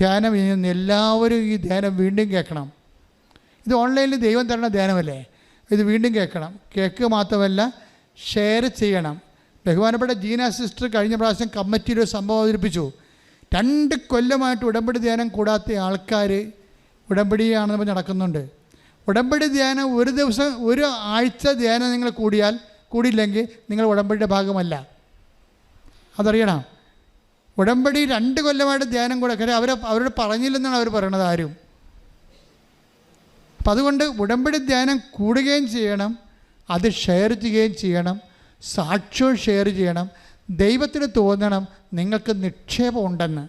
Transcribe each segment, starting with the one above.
ധ്യാനം ചെയ്യുന്ന എല്ലാവരും ഈ ധ്യാനം വീണ്ടും കേൾക്കണം. ഇത് ഓൺലൈനിൽ ദൈവം തരണ ധ്യാനമല്ലേ? ഇത് വീണ്ടും കേൾക്കണം. കേൾക്കുക മാത്രമല്ല ഷെയർ ചെയ്യണം. ബഹുമാനപ്പെട്ട ജീന സിസ്റ്റർ കഴിഞ്ഞ പ്രാവശ്യം കമ്മിറ്റിയിൽ ഒരു സംഭവം അവതരിപ്പിച്ചു. രണ്ട് കൊല്ലമായിട്ട് ഉടമ്പടി ധ്യാനം കൂടാത്ത ആൾക്കാർ ഉടമ്പടിയാണെന്ന് പറഞ്ഞ് നടക്കുന്നുണ്ട്. ഉടമ്പടി ധ്യാനം ഒരു ദിവസം ഒരു ആഴ്ച ധ്യാനം നിങ്ങൾ കൂടിയാൽ കൂടിയില്ലെങ്കിൽ നിങ്ങൾ ഉടമ്പടിയുടെ ഭാഗമല്ല. അതറിയണം. ഉടമ്പടി രണ്ട് കൊല്ലമായിട്ട് ധ്യാനം കൂടെ. കാര്യം അവർ അവരോട് പറഞ്ഞില്ലെന്നാണ് അവർ പറയണത് ആരും. അപ്പം അതുകൊണ്ട് ഉടമ്പടി ധ്യാനം കൂടുകയും ചെയ്യണം അത് ഷെയർ ചെയ്യുകയും ചെയ്യണം സാക്ഷ്യവും ഷെയർ ചെയ്യണം ദൈവത്തിന് തോന്നണം നിങ്ങൾക്ക് നിക്ഷേപം ഉണ്ടെന്ന്.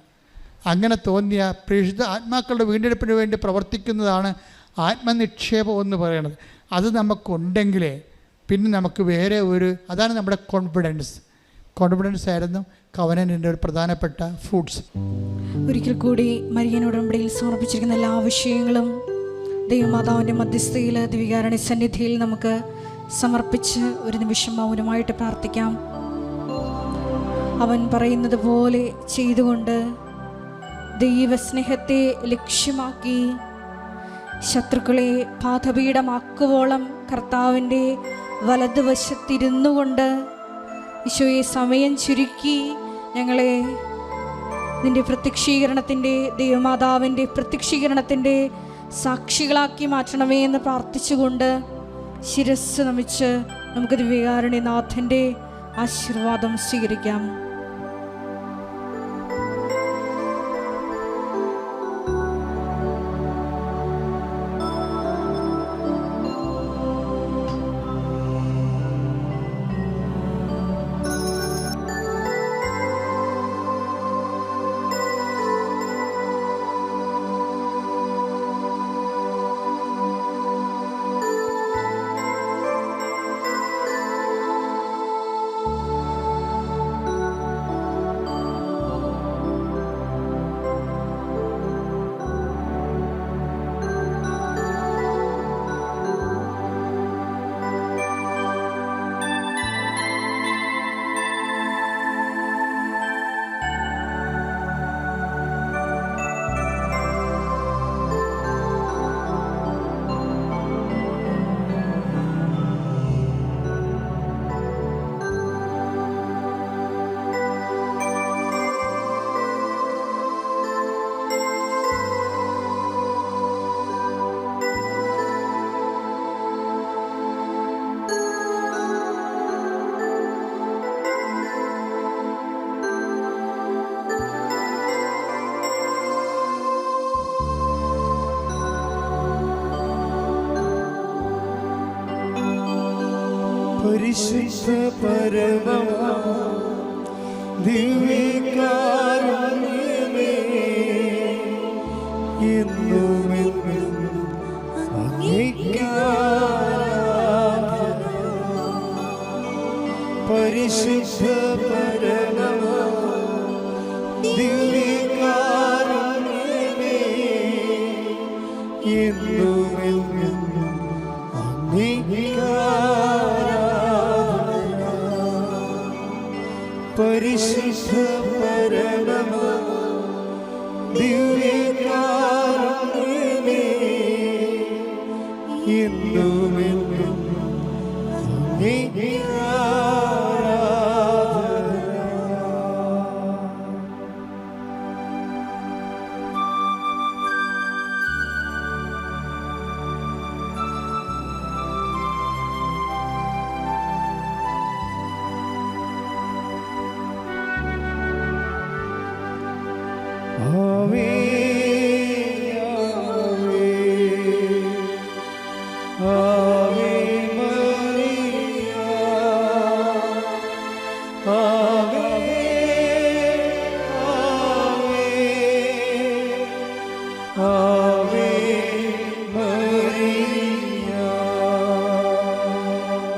അങ്ങനെ തോന്നിയ പ്രേഷിത ആത്മാക്കളുടെ വീണ്ടെടുപ്പിന് വേണ്ടി പ്രവർത്തിക്കുന്നതാണ് ആത്മനിക്ഷേപം എന്ന് പറയുന്നത്. അത് നമുക്കുണ്ടെങ്കിലേ പിന്നെ നമുക്ക് വേറെ ഒരു അതാണ് നമ്മുടെ കോൺഫിഡൻസ് കോൺഫിഡൻസ് ആയിരുന്നു കവനന്റെ ഒരു പ്രധാനപ്പെട്ട ഫ്രൂട്ട്സ് ഒരിക്കൽ കൂടി മരിയൻ ഉടമ്പടിയിൽ സമർപ്പിച്ചിരിക്കുന്ന എല്ലാ വിഷയങ്ങളും ദൈവമാതാവിന്റെ മധ്യസ്ഥയിൽ ദിവികാരണി സന്നിധിയിൽ നമുക്ക് സമർപ്പിച്ച് ഒരു നിമിഷം മൗനമായിട്ട് പ്രാർത്ഥിക്കാം. അവൻ പറയുന്നത് പോലെ ചെയ്തുകൊണ്ട് ദൈവസ്നേഹത്തെ ലക്ഷ്യമാക്കി ശത്രുക്കളെ പാതപീഠമാക്കുവോളം കർത്താവിന്റെ വലതുവശത്തിരുന്നു കൊണ്ട് ഈശോയെ സമയം ചുരുക്കി ഞങ്ങളെ നിന്റെ പ്രത്യക്ഷീകരണത്തിന്റെ ദൈവമാതാവിന്റെ പ്രത്യക്ഷീകരണത്തിന്റെ സാക്ഷികളാക്കി മാറ്റണമേ എന്ന് പ്രാർത്ഥിച്ചുകൊണ്ട് ശിരസ് നമിച്ച് നമുക്ക് ദിവ്യകാരുണ്യനാഥന്റെ ആശീർവാദം സ്വീകരിക്കാം. പരിശുദ്ധ പരമമാ ദിവ്യകാരുണ്യമേ എന്നുമെന്നും. പരിശുദ്ധ പരമ ദിവ്യകാരുണ്യമേ എന്നുമെന്നും പരിശുദ്ധ പരമ ദിവ്യ Amen. Amen.